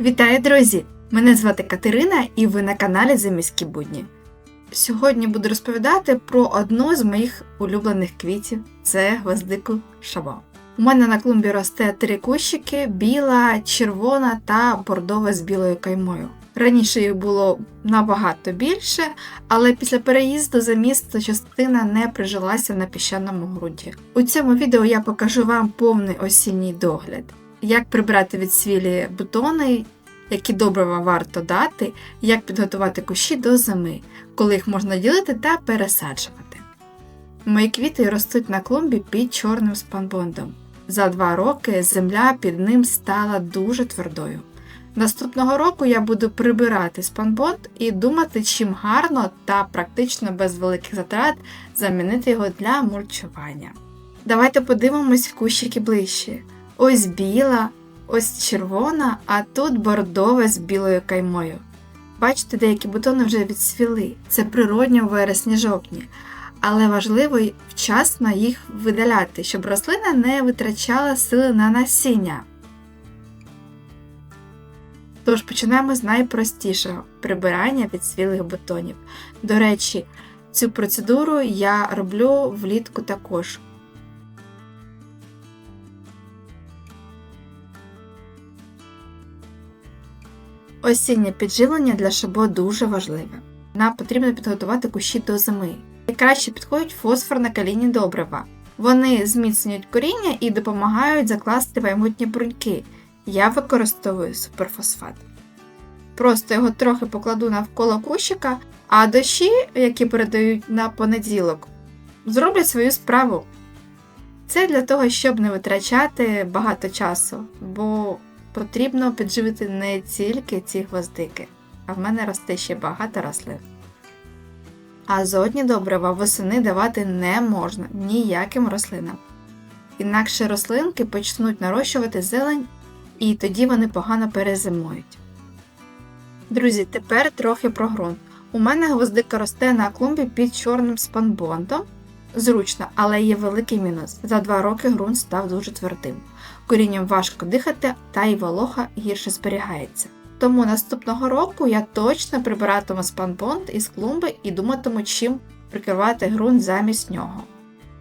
Вітаю, друзі! Мене звати Катерина і ви на каналі Заміські будні. Сьогодні буду розповідати про одну з моїх улюблених квітів це гвоздику шабо. У мене на клумбі росте три кущики: біла, червона та бордова з білою каймою. Раніше їх було набагато більше, але після переїзду за місто частина не прижилася на піщаному ґрунті. У цьому відео я покажу вам повний осінній догляд, як прибрати від свілі бутони, які добрива варто дати, як підготувати кущі до зими, коли їх можна ділити та пересаджувати. Мої квіти ростуть на клумбі під чорним спанбондом. За два роки земля під ним стала дуже твердою. Наступного року я буду прибирати спанбонд і думати, чим гарно та практично без великих затрат замінити його для мульчування. Давайте подивимось в кущики ближче. Ось біла, ось червона, а тут бордова з білою каймою. Бачите, деякі бутони вже відсвіли. Це природньо вересні-жовтні. Але важливо вчасно їх видаляти, щоб рослина не витрачала сили на насіння. Тож починаємо з найпростішого прибирання відсвілих бутонів. До речі, цю процедуру я роблю влітку також. Осіннє підживлення для шабо дуже важливе. Нам потрібно підготувати кущі до зими. Найкраще підходять фосфорно-калійні добрива. Вони зміцнюють коріння і допомагають закласти майбутні бруньки. Я використовую суперфосфат. Просто його трохи покладу навколо кущика, а дощі, які передають на понеділок, зроблять свою справу. Це для того, щоб не витрачати багато часу, бо потрібно підживити не тільки ці гвоздики, а в мене росте ще багато рослин. Азотні добрива восени давати не можна ніяким рослинам. Інакше рослинки почнуть нарощувати зелень, і тоді вони погано перезимують. Друзі, тепер трохи про ґрунт. У мене гвоздика росте на клумбі під чорним спанбондом. Зручно, але є великий мінус. За два роки ґрунт став дуже твердим. Корінням важко дихати, та й волога гірше зберігається. Тому наступного року я точно прибиратиму спанбонд із клумби і думатиму, чим прикривати ґрунт замість нього.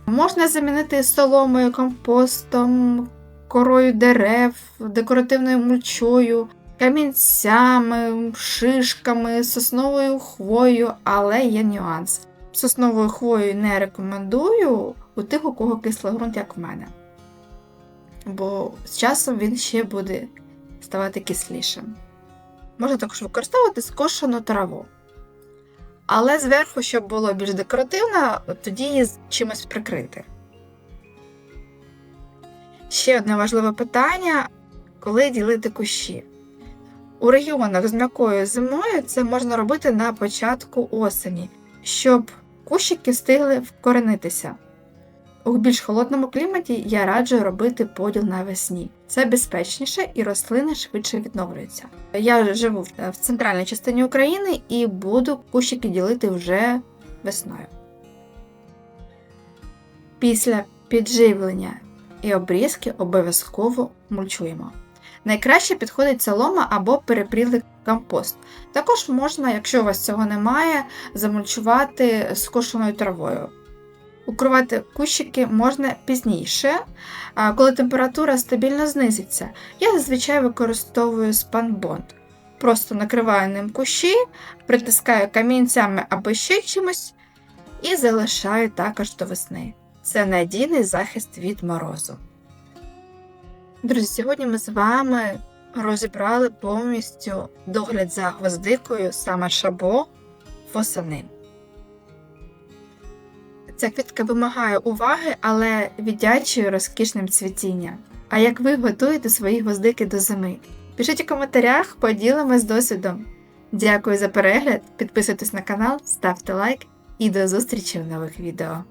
Можна замінити соломою, компостом, корою дерев, декоративною мульчою, камінцями, шишками, сосновою хвоєю, але є нюанс. Сосновою хвоєю не рекомендую у тих, у кого кислий ґрунт, як в мене. Бо з часом він ще буде ставати кислішим. Можна також використовувати скошену траву. Але зверху, щоб було більш декоративно, тоді її з чимось прикрити. Ще одне важливе питання: коли ділити кущі. У регіонах з м'якою зимою це можна робити на початку осені, щоб кущики встигли вкоренитися. У більш холодному кліматі я раджу робити поділ навесні. Це безпечніше і рослини швидше відновлюються. Я живу в центральній частині України і буду кущики ділити вже весною. Після підживлення і обрізки обов'язково мульчуємо. Найкраще підходить солома або перепрілий компост. Також можна, якщо у вас цього немає, замульчувати скошеною травою. Укривати кущики можна пізніше, коли температура стабільно знизиться. Я зазвичай використовую спанбонд. Просто накриваю ним кущі, притискаю камінцями або ще чимось і залишаю також до весни. Це надійний захист від морозу. Друзі, сьогодні ми з вами розібрали повністю догляд за гвоздикою саме шабо восени. Ця квітка вимагає уваги, але віддячує розкішним цвітінням. А як ви готуєте свої гвоздики до зими? Пишіть у коментарях, поділимось досвідом. Дякую за перегляд, підписуйтесь на канал, ставте лайк і до зустрічі в нових відео.